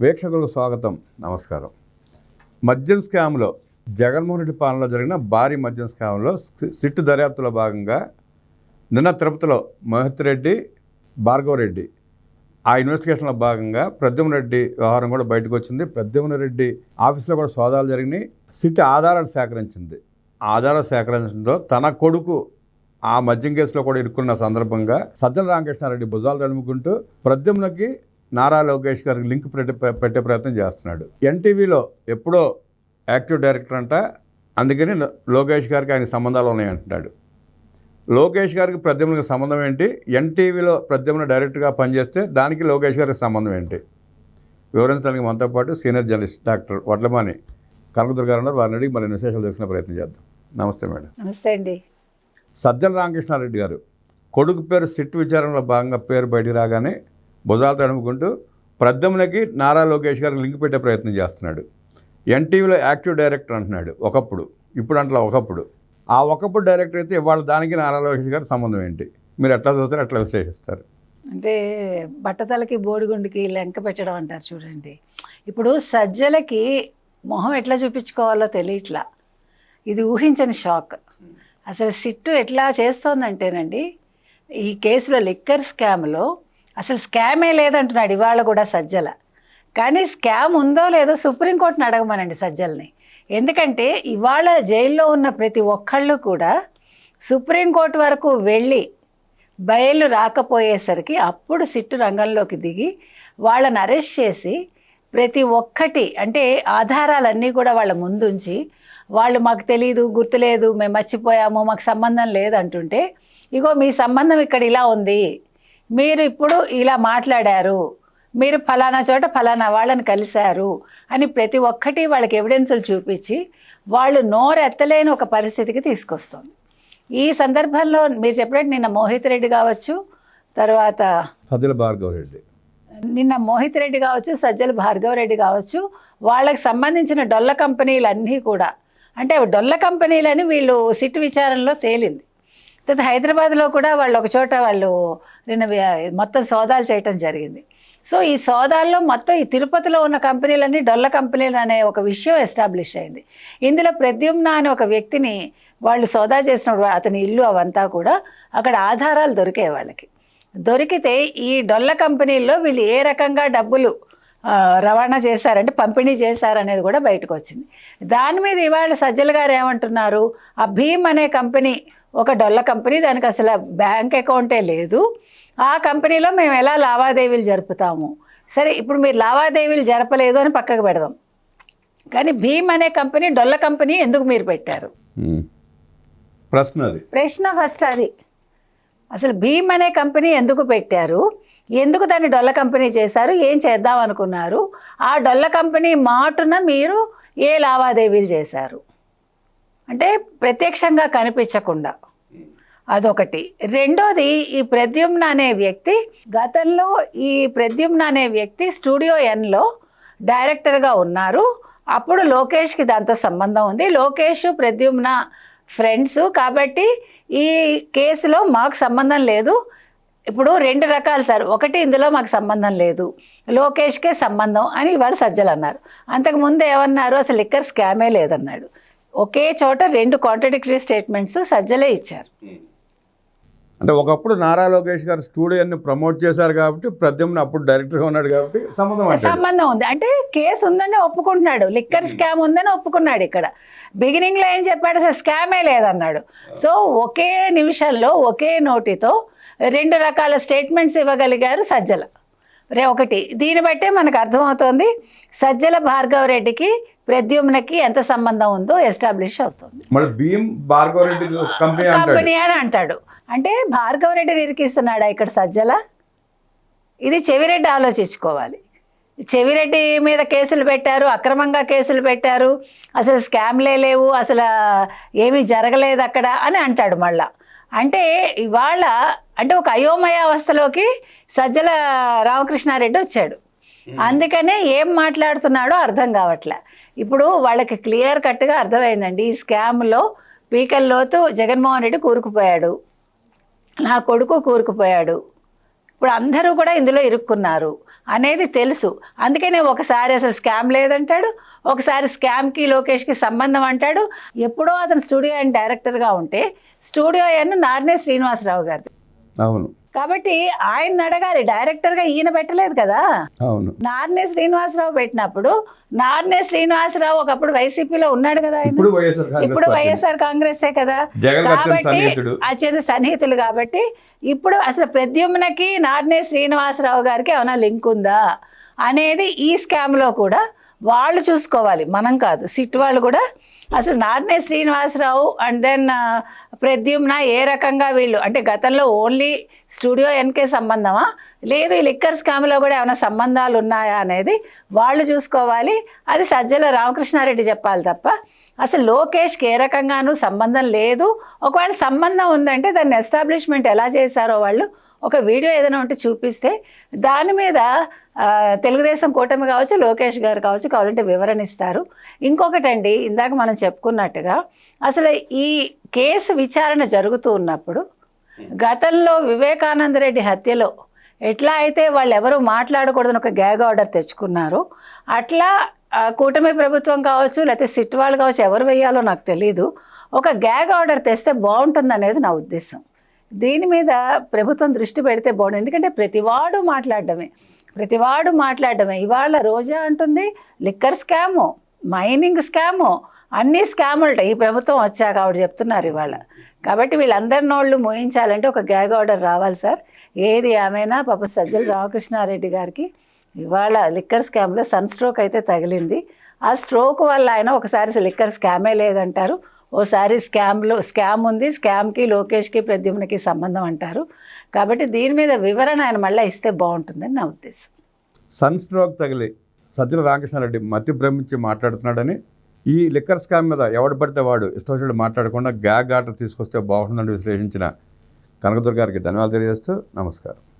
వీక్షకులకు స్వాగతం నమస్కారం. మద్యం స్కామ్లో జగన్మోహన్ రెడ్డి పాలనలో జరిగిన భారీ మద్యం స్కామ్లో సి- సిట్టు దర్యాప్తులో భాగంగా నిన్న తిరుపతిలో మోహిత్ రెడ్డి భార్గవరెడ్డి ఆ ఇన్వెస్టిగేషన్లో భాగంగా ప్రద్యుమ్న రెడ్డి వ్యవహారం కూడా బయటకు వచ్చింది. ప్రద్యుమ్న రెడ్డి ఆఫీస్లో కూడా సోదాలు జరిగినాయి. సిట్ ఆధారాలు సేకరించింది. ఆధారాలు సేకరించడంలో తన కొడుకు ఆ మద్యం కేసులో కూడా ఇరుక్కున్న సందర్భంగా సజ్జల రామకృష్ణారెడ్డి భుజాలు తడుముకుంటూ ప్రద్యుమ్నకి నారా లోకేష్ గారికి లింక్ పెట్టే పెట్టే ప్రయత్నం చేస్తున్నాడు. ఎన్టీవీలో ఎప్పుడో యాక్టివ్ డైరెక్టర్ అంట అందుకని లోకేష్ గారికి ఆయన సంబంధాలు ఉన్నాయంటున్నాడు లోకేష్ గారికి ప్రద్యుమ్నకి సంబంధం ఏంటి? ఎన్టీవీలో ప్రద్యుమ్న డైరెక్టర్గా పనిచేస్తే దానికి లోకేష్ గారికి సంబంధం ఏంటి? వివరించడానికి మనతో పాటు senior journalist doctor Vadlamani Kanakadurga గారు ఉన్నారు. వారిని అడిగి మరి విశేషాలు తెలిసిన ప్రయత్నం చేద్దాం. నమస్తే మేడం. నమస్తే అండి. సజ్జల రామకృష్ణారెడ్డి గారు కొడుకు పేరు సిట్ విచారణలో భాగంగా పేరు బయటికి రాగానే భుజాలు తడుముకుంటూ ప్రద్యుమ్నకి నారా లోకేష్ గారికి లింక్ పెట్టే ప్రయత్నం చేస్తున్నాడు. ఎన్టీవీలో యాక్టివ్ డైరెక్టర్ అంటున్నాడు ఒకప్పుడు ఇప్పుడు అంటలా ఒకప్పుడు. ఆ ఒకప్పుడు డైరెక్టర్ అయితే ఇవాళ దానికి నారా లోకేష్ గారి సంబంధం ఏంటి? మీరు ఎట్లా చూస్తారు ఎట్లా విశ్లేషిస్తారు? అంటే బట్టతలకి బోడిగుండికి లెంక పెట్టడం అంటారు చూడండి. ఇప్పుడు సజ్జలకి మొహం ఎట్లా చూపించుకోవాలో తెలియట్లా. ఇది ఊహించని షాక్. అసలు సిట్టు ఎట్లా చేస్తోందంటేనండి ఈ కేసులో లిక్కర్ స్కామ్లో అసలు స్కామే లేదంటున్నాడు ఇవాళ కూడా సజ్జల. కానీ స్కామ్ ఉందో లేదో సుప్రీంకోర్టుని అడగమనండి సజ్జల్ని. ఎందుకంటే ఇవాళ జైల్లో ఉన్న ప్రతి ఒక్కళ్ళు కూడా సుప్రీంకోర్టు వరకు వెళ్ళి బయలు రాకపోయేసరికి అప్పుడు సిట్టు రంగంలోకి దిగి వాళ్ళని అరెస్ట్ చేసి ప్రతి ఒక్కటి అంటే ఆధారాలన్నీ కూడా వాళ్ళ ముందుంచి వాళ్ళు మాకు తెలియదు గుర్తులేదు మేము మర్చిపోయాము మాకు సంబంధం లేదు అంటుంటే ఇగో మీ సంబంధం ఇక్కడ ఇలా ఉంది మీరు ఇప్పుడు ఇలా మాట్లాడారు మీరు ఫలానా చోట ఫలానా వాళ్ళని కలిశారు అని ప్రతి ఒక్కటి వాళ్ళకి ఎవిడెన్సులు చూపించి వాళ్ళు నోరెత్తలేని ఒక పరిస్థితికి తీసుకొస్తుంది. ఈ సందర్భంలో మీరు చెప్పినట్టు నిన్న మోహిత్ రెడ్డి కావచ్చు తర్వాత సజ్జల భార్గవ్ రెడ్డి. నిన్న మోహిత్ రెడ్డి కావచ్చు సజ్జల భార్గవ రెడ్డి కావచ్చు వాళ్ళకి సంబంధించిన డొల్ల కంపెనీలన్నీ కూడా అంటే డొల్ల కంపెనీలని వీళ్ళు సిట్ విచారణలో తేలింది. తర్వాత హైదరాబాద్లో కూడా వాళ్ళు ఒక చోట వాళ్ళు నిన్న మొత్తం సోదాలు చేయటం జరిగింది. సో ఈ సోదాల్లో మొత్తం ఈ తిరుపతిలో ఉన్న కంపెనీలన్నీ డొల్ల కంపెనీలు అనే ఒక విషయం ఎస్టాబ్లిష్ అయింది. ఇందులో ప్రద్యుమ్న అనే ఒక వ్యక్తిని వాళ్ళు సోదా చేసినప్పుడు అతని ఇల్లు అవంతా కూడా అక్కడ ఆధారాలు దొరికాయి వాళ్ళకి. దొరికితే ఈ డొల్ల కంపెనీల్లో వీళ్ళు ఏ రకంగా డబ్బులు రవాణా చేశారంటే పంపిణీ చేశారనేది కూడా బయటకు వచ్చింది. దాని మీద ఇవాళ సజ్జల గారు ఏమంటున్నారు? ఆ భీమ్ అనే కంపెనీ ఒక డొల్ల కంపెనీ దానికి అసలు బ్యాంక్ అకౌంటే లేదు. ఆ కంపెనీలో మేము ఎలా లావాదేవీలు జరుపుతాము? సరే ఇప్పుడు మీరు లావాదేవీలు జరపలేదు అని పక్కకు పెడదాం. కానీ భీమ్ అనే కంపెనీ డొల్ల కంపెనీ ఎందుకు మీరు పెట్టారు. ప్రశ్న అది. ప్రశ్న ఫస్ట్ అది. అసలు భీమ్ అనే కంపెనీ ఎందుకు పెట్టారు? ఎందుకు దాన్ని డొల్ల కంపెనీ చేశారు? ఏం చేద్దాం అనుకున్నారు? ఆ డొల్ల కంపెనీ మాటున మీరు ఏ లావాదేవీలు చేశారు? అంటే ప్రత్యక్షంగా కనిపించకుండా. అదొకటి. రెండోది ఈ ప్రద్యుమ్న అనే వ్యక్తి గతంలో ఈ ప్రద్యుమ్న అనే వ్యక్తి స్టూడియో ఎన్లో డైరెక్టర్గా ఉన్నారు. అప్పుడు లోకేష్కి దాంతో సంబంధం ఉంది. లోకేష్ ప్రద్యుమ్న ఫ్రెండ్స్ కాబట్టి ఈ కేసులో మాకు సంబంధం లేదు. ఇప్పుడు రెండు రకాలు సార్. ఒకటి ఇందులో మాకు సంబంధం లేదు. లోకేష్కే సంబంధం అని ఇవాళ సజ్జలు అన్నారు అంతకుముందు ఏమన్నారు? అసలు లిక్కర్ స్కామే లేదన్నాడు. ఒకే చోట రెండు కాంట్రడిక్టరీ స్టేట్మెంట్స్ సజ్జలే ఇచ్చారు. అంటే ఒకప్పుడు నారా లోకేష్ గారు స్టూడియోని ప్రమోట్ చేశారు కాబట్టి ప్రద్యుమ్న అప్పుడు డైరెక్టర్గా ఉన్నాడు కాబట్టి సంబంధం సంబంధం ఉంది. అంటే కేసు ఉందని ఒప్పుకుంటున్నాడు. లిక్కర్ స్కామ్ ఉందని ఒప్పుకున్నాడు ఇక్కడ. బిగినింగ్లో ఏం చెప్పాడు? అసలు స్కామే లేదన్నాడు. సో ఒకే నిమిషంలో ఒకే నోటితో రెండు రకాల స్టేట్మెంట్స్ ఇవ్వగలిగారు సజ్జల. రే ఒకటి. దీన్ని బట్టే మనకు అర్థమవుతోంది సజ్జల భార్గవ రెడ్డికి ప్రద్యుమ్నకి ఎంత సంబంధం ఉందో ఎస్టాబ్లిష్ అవుతుంది. కంపెనీ అని అంటాడు. అంటే భార్గవ రెడ్డిని ఇరికిస్తున్నాడా ఇక్కడ సజ్జల? ఇది చెవిరెడ్డి ఆలోచించుకోవాలి. చెవిరెడ్డి మీద కేసులు పెట్టారు అక్రమంగా కేసులు పెట్టారు. అసలు స్కామ్లే లేవు అసలు ఏమీ జరగలేదు అక్కడ అని అంటాడు మళ్ళా. అంటే ఇవాళ అంటే ఒక అయోమయ అవస్థలోకి సజ్జల రామకృష్ణారెడ్డి వచ్చాడు. అందుకనే ఏం మాట్లాడుతున్నాడో అర్థం కావట్లే. ఇప్పుడు వాళ్ళకి క్లియర్ కట్గా అర్థమైందండి ఈ స్కామ్లో పీకల్లోతు జగన్మోహన్ రెడ్డి కూరుకుపోయాడు. నా కొడుకు కూరుకుపోయాడు. ఇప్పుడు అందరూ కూడా ఇందులో ఇరుక్కున్నారు అనేది తెలుసు. అందుకనే ఒకసారి అసలు స్కామ్ లేదంటాడు ఒకసారి స్కామ్కి లోకేష్కి సంబంధం అంటాడు. ఎప్పుడో అతను స్టూడియో అండ్ డైరెక్టర్గా ఉంటే స్టూడియో అన్న నార్నే శ్రీనివాసరావు గారిది. అవును. కాబట్టి ఆయన అడగాలి. డైరెక్టర్గా ఈయన పెట్టలేదు కదా? అవును. నార్నే శ్రీనివాసరావు పెట్టినప్పుడు నార్నే శ్రీనివాసరావు ఒకప్పుడు వైసీపీలో ఉన్నాడు కదా ఆయన? ఇప్పుడు వైఎస్ఆర్ కాంగ్రెస్ కదా? కాబట్టి. అత్యంత సన్నిహితులు కాబట్టి ఇప్పుడు అసలు ప్రద్యుమ్నకి నార్నే శ్రీనివాసరావు గారికి ఏమైనా లింక్ ఉందా? అనేది ఈ స్కామ్లో కూడా వాళ్ళు చూసుకోవాలి. మనం కాదు. సిట్ వాళ్ళు కూడా అసలు నార్నే శ్రీనివాసరావు అండ్ దెన్ ప్రద్యుమ్న ఏ రకంగా వీళ్ళు? అంటే గతంలో ఓన్లీ స్టూడియో ఎన్కే సంబంధమా? లేదు ఈ లిక్కర్ స్కామ్లో కూడా ఏమైనా సంబంధాలు ఉన్నాయా అనేది వాళ్ళు చూసుకోవాలి. అది సజ్జల రామకృష్ణారెడ్డి చెప్పాలి తప్ప అసలు లోకేష్కి ఏ రకంగానూ సంబంధం లేదు. ఒకవేళ సంబంధం ఉందంటే దాన్ని ఎస్టాబ్లిష్మెంట్ ఎలా చేశారో వాళ్ళు ఒక వీడియో ఏదైనా ఉంటే చూపిస్తే దాని మీద తెలుగుదేశం కూటమి కావచ్చు లోకేష్ గారు కావచ్చు కావాలంటే వివరణ ఇస్తారు. ఇంకొకటండి ఇందాక మనం చెప్పుకున్నట్టుగా అసలు ఈ కేసు విచారణ జరుగుతూ ఉన్నప్పుడు గతంలో వివేకానంద రెడ్డి హత్యలో ఎట్లా అయితే వాళ్ళు ఎవరు మాట్లాడకూడదని ఒక గ్యాగ్ ఆర్డర్ తెచ్చుకున్నారు అట్లా కూటమి ప్రభుత్వం కావచ్చు లేకపోతే సిట్ వాళ్ళు కావచ్చు ఎవరు వేయాలో నాకు తెలియదు ఒక గ్యాగ్ ఆర్డర్ తెస్తే బాగుంటుంది అనేది నా ఉద్దేశం. దీని మీద ప్రభుత్వం దృష్టి పెడితే బాగుంటుంది ఎందుకంటే ప్రతివాడు మాట్లాడడమే. ప్రతివాడు మాట్లాడటమే ఇవాళ రోజా అంటుంది లిక్కర్ స్కాము మైనింగ్ స్కాము అన్ని స్కాములు ఈ ప్రభుత్వం వచ్చాక ఆవిడ చెప్తున్నారు ఇవాళ. కాబట్టి వీళ్ళందరి నోళ్ళు మోయించాలంటే ఒక గ్యాగ్ ఆర్డర్ రావాలి సార్. ఏది ఏమైనా పాప సజ్జల రామకృష్ణారెడ్డి గారికి ఇవాళ లిక్కర్ స్కామ్లో సన్ స్ట్రోక్ అయితే తగిలింది. ఆ స్ట్రోక్ వల్ల ఆయన ఒకసారి లిక్కర్ స్కామే లేదంటారు. ఓసారి స్కామ్లో స్కామ్ ఉంది. స్కామ్కి లోకేష్కి ప్రద్యుమ్నకి సంబంధం అంటారు. కాబట్టి దీని మీద వివరణ ఆయన మళ్ళీ ఇస్తే బాగుంటుందని నా ఉద్దేశం. సన్ స్ట్రోక్ తగిలి సజ్జల రామకృష్ణారెడ్డి మతి భ్రమించి మాట్లాడుతున్నాడని ఈ లిక్కర్ స్కామ్ మీద ఎవడు పడితే వాడు ఇష్టం మాట్లాడకుండా గ్యాగ్ ఆర్డర్ తీసుకొస్తే బాగుంటుందని విశ్లేషించిన కనకదుర్గారికి ధన్యవాదాలు తెలియజేస్తూ నమస్కారం.